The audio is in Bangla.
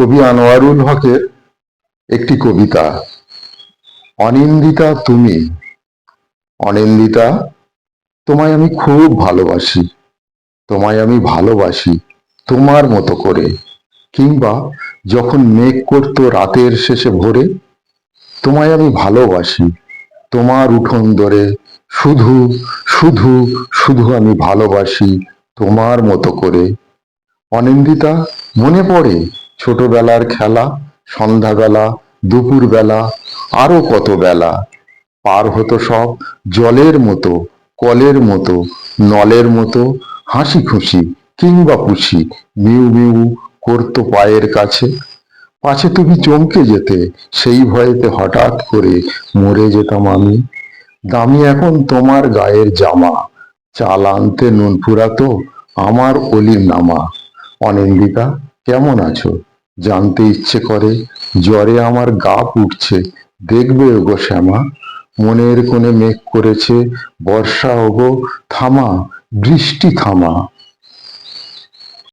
কবি আনোয়ারুল হকের একটি কবিতা, অনিন্দিতা তুমি, অনিন্দিতা, তোমায় আমি খুব ভালোবাসি, তোমায় আমি ভালোবাসি তোমার মতো করে। কিংবা যখন মেঘ করতো রাতের শেষে ভোরে, তোমায় আমি ভালোবাসি তোমার উঠোন ধরে। শুধু শুধু শুধু আমি ভালোবাসি তোমার মতো করে। অনিন্দিতা, মনে পড়ে ছোটবেলার খেলা, সন্ধ্যাবেলা, দুপুরবেলা, আরও কত বেলা। পার হতো সব জলের মতো, কলের মতো, নলের মতো হাসি খুশি কিংবা খুশি মিউ মিউ করতো পায়ের কাছে। পাছে তুমি চমকে যেতে, সেই ভয়েতে হঠাৎ করে মরে যেতাম আমি। দামি এখন তোমার গায়ের জামা, চাল আনতে নুন ফুরাতো আমার অলির নামা। অনিন্দিতা, কেমন আছো? জানতে ইচ্ছে করে। জ্বরে আমার গা পুড়ছে। দেখবে ওগো শ্যামা, মনের কোণে মেঘ করেছে। বর্ষা ওগো, থামা, বৃষ্টি থামা।